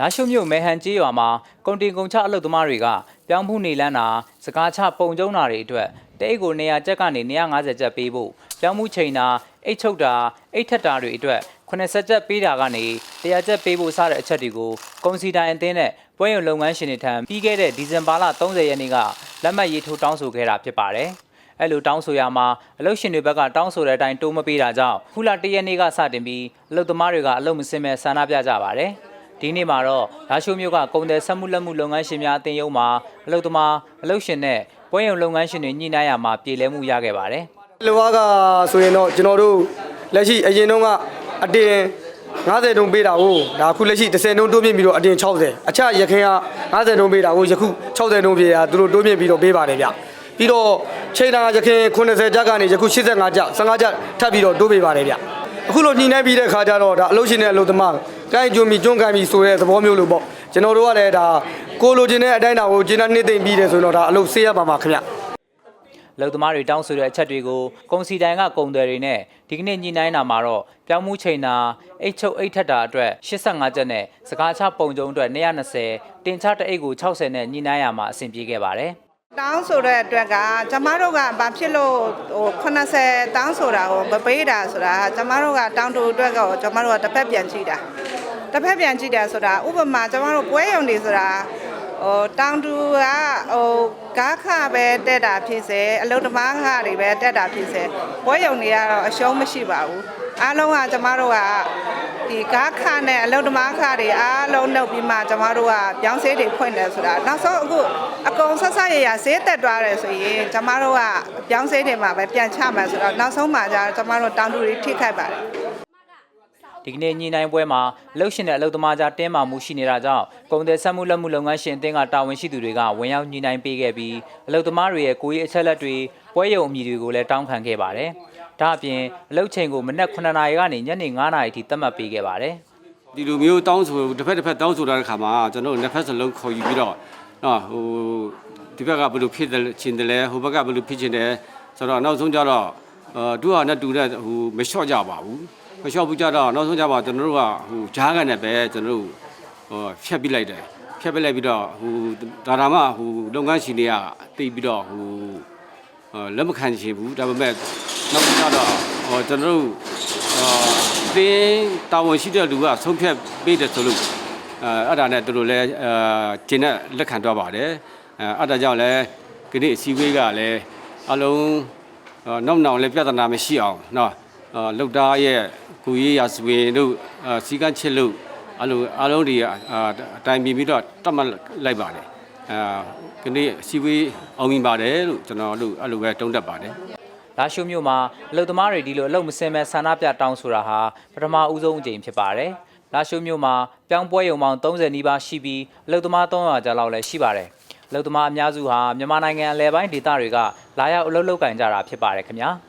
လာရှိုးမြို့မဲဟန်ကျေးရွာမှာကုန်တင်ကုန်ချအလုပ်သမားတွေကပြောင်းဖူးနေလန်းတာစကားချပုံကျုံတာတွေအတွက်တအိတ်ကို100ကျပ်ကနေ150ကျပ်ပေးဖို့ပြောင်းမှုချိန်တာအိတ်ချုပ်တာအိတ်ထက်တာတွေအတွက်80ကျပ်ပေးတာကနေ100ကျပ်ပေးဖို့စတဲ့အချက်တွေကိုကုန်စီတိုင်းအသင်းနဲ့ပွဲရုံလုပ်ငန်းရှင်တွေထံပြီးခဲ့တဲ့ဒီဇင်ဘာလ30ရက်နေ့ကလက်မှတ်ရေးထိုးတောင်းဆိုခဲ့တာဖြစ်ပါတယ်။အဲ့လိုတောင်းဆိုရမှာအလုပ်ရှင်တွေဘက်ကတောင်းဆိုတဲ့အတိုင်းတိုးမပေးတာကြောင့်ခုလ1ရက်နေ့ကစတင်ပြီးအလုပ်သမားတွေကအလုပ်မစင်မဲ့ဆန္ဒပြကြပါတယ်။ ဒီနေ့မှာတော့လာရှိုးမြို့ကကုန်တယ်ဆက်မှုလက်မှုလုပ်ငန်းရှင်များအသင်းရုံးမှာအလုပ်သမားအလုပ်ရှင်နဲ့ပွဲရုံလုပ်ငန်းရှင်တွေညှိနှိုင်းရမှာပြည်လဲမှုရခဲ့ပါတယ်။လောကဆိုရင်တော့ကျွန်တော်တို့လက်ရှိအရင်တုန်းကအတင်90တုံးပေးတာကိုဒါအခုလက်ရှိ10တုံးတိုးမြင့်ပြီးတော့အတင်60အချက်ရခင်က90တုံးပေးတာကိုယခု60တုံးပေးတာသူတို့တိုးမြင့်ပြီးတော့ပေးပါတယ်ဗျပြီးတော့ချိန်တာရခင်90ကျပ်ကနေယခု85ကျပ်15ကျပ်ထပ်ပြီးတော့တိုးပေးပါတယ်ဗျအခုလိုညှိနှိုင်းပြီးတဲ့ခါကျတော့ဒါအလုပ်ရှင်နဲ့အလုပ်သမား ကိုင်းကျွန်းပြီးကျွန်းကန်ပြီးဆိုတဲ့သဘောမျိုးလို့ပေါ့ကျွန်တော်တို့ကလည်းဒါကိုလိုချင်တဲ့အတိုင်းတာကိုကျင်းတဲ့နှစ်သိမ့်ပြီးတယ်ဆိုတော့ဒါအလုပ်ဆေးရပါမှာခင်ဗျလုံသမားတွေတောင်းဆိုတဲ့အချက်တွေကိုကုန်စီတိုင်ကကုန်တယ်တွေနဲ့ဒီကနေ့ညှိနှိုင်းတာမှာတော့ပြောင်းမှုချိန်တာအိတ်ချုပ်အိတ်ထက်တာအတွက်85ကျပ်နဲ့စကားချပုံကျုံအတွက်120တင်ချတအိတ်ကို60နဲ့ညှိနှိုင်းရမှာအဆင်ပြေခဲ့ပါတယ်တောင်းဆိုတဲ့အတွက်ကကျမတို့ကဘာဖြစ်လို့ဟို80တောင်းဆိုတာကိုမပေးတာဆိုတာကျမတို့ကတောင်းတူအတွက်ကကျမတို့ကတစ်ဖက်ပြန်ကြည့်တာ တစ်ဖက်ပြန်ကြည့်တာဆိုတာဥပမာကျမတို့ပွဲရုံတွေဆိုတာဟိုတောင်းတူကဟိုကားခပဲတက်တာဖြစ်စေအလုတ္တမားခတွေပဲတက်တာဖြစ်စေပွဲရုံတွေကတော့အရှုံးမရှိပါဘူးအားလုံးကကျမတို့ကဒီကားခနဲ့အလုတ္တမားခတွေအားလုံးနှုတ်ပြီးမှကျမတို့ကပြောင်းစေးတွေဖွင့်တယ်ဆိုတာနောက်ဆုံးအခုအကုန်ဆက်ဆက်ရရဈေးတက်သွားတယ်ဆိုရင်ကျမတို့ကပြောင်းစေးတွေမှာပဲပြန်ချမယ်ဆိုတော့နောက်ဆုံးမှာကျကျမတို့တောင်းတူတွေထိခိုက်ပါတယ် ဒီကနေ့ညှိနှိုင်းပွဲမှာအလုပ်ရှင်နဲ့အလုပ်သမားကြားတင်းမာမှုရှိနေတာကြောင့်ကုန်တယ်ဆက်မှုလက်မှုလုပ်ငန်းရှင်အသင်းကတာဝန်ရှိသူတွေကဝင်ရောက်ညှိနှိုင်းပေးခဲ့ပြီးအလုပ်သမားတွေရဲ့ကိုယ်ရေးအချက်လက်တွေပွဲရုံအမည်တွေကိုလည်းတောင်းခံခဲ့ပါတယ်။ဒါအပြင်အလုပ်ချိန်ကိုမနက်9:00နာရီကနေညနေ9:00နာရီထိသတ်မှတ်ပေးခဲ့ပါတယ်။ဒီလိုမျိုးတောင်းဆိုတစ်ဖက်တစ်ဖက်တောင်းဆိုတာတဲ့ခါမှာကျွန်တော်တို့နှစ်ဖက်စလုံးခေါ်ယူပြီးတော့နော်ဟိုဒီဘက်ကဘယ်လိုဖြစ်တယ်ချင်တယ်လဲဟိုဘက်ကဘယ်လိုဖြစ်ချင်တယ်ဆိုတော့နောက်ဆုံးကြတော့အာတူဟာနဲ့တူတဲ့ဟိုမလျှော့ကြပါဘူး မလျှော့ဘူးကြတော့နောက်ဆုံးကြပါကျွန်တော်တို့ကဟိုဂျားကန်နဲ့ပဲကျွန်တော်တို့ဟိုဖြတ်ပြလိုက်တယ်ဖြတ်ပြလိုက်ပြီးတော့ဟိုဒါဒါမှဟိုလုပ်ငန်းရှင်တွေကတိတ်ပြီးတော့ဟိုလက်မခံချင်ဘူးဒါပေမဲ့နောက်ဆုံးကြတော့ဟိုကျွန်တော်တို့တင်းတာဝန်ရှိတဲ့လူကဆုံးဖြတ်ပေးတယ်ဆိုလို့အဲအဲ့ဒါနဲ့တို့လည်းအဲကျင်းတဲ့လက်ခံတော့ပါတယ်အဲအဲ့ဒါကြောင့်လည်းဒီနေ့အစည်းအဝေးကလည်းအလုံးနောက်နောက်လည်းပြဿနာမရှိအောင်နော် လောက်သားရဲ့ကိုရေးရာစပင်တို့အာစီကန်းချစ်လို့အလိုအလုံးတွေအာအတိုင်ပြင်ပြီးတော့တတ်မှတ်လိုက်ပါတယ်အာဒီနေ့အစည်းအဝေးအောင်မြင်ပါတယ်လို့ကျွန်တော်တို့အဲ့လိုပဲတုံးတက်ပါတယ်လာရှိုးမြို့မှာအလုပ်သမားတွေဒီလိုအလုပ်မစင်မဲ့ဆန္ဒပြတောင်းဆိုတာဟာပထမဦးဆုံးအကြိမ်ဖြစ်ပါတယ်။လာရှိုးမြို့မှာပြောင်းပွဲရုံပေါင်း30နီးပါးရှိပြီးအလုပ်သမား300ကျော်လောက်လည်းရှိပါတယ်။အလုပ်သမားအများစုဟာမြန်မာနိုင်ငံအလဲပိုင်းဒေသတွေကလာရောက်အလုပ်လုပ်ကင်ကြတာဖြစ်ပါတယ်ခင်ဗျာ။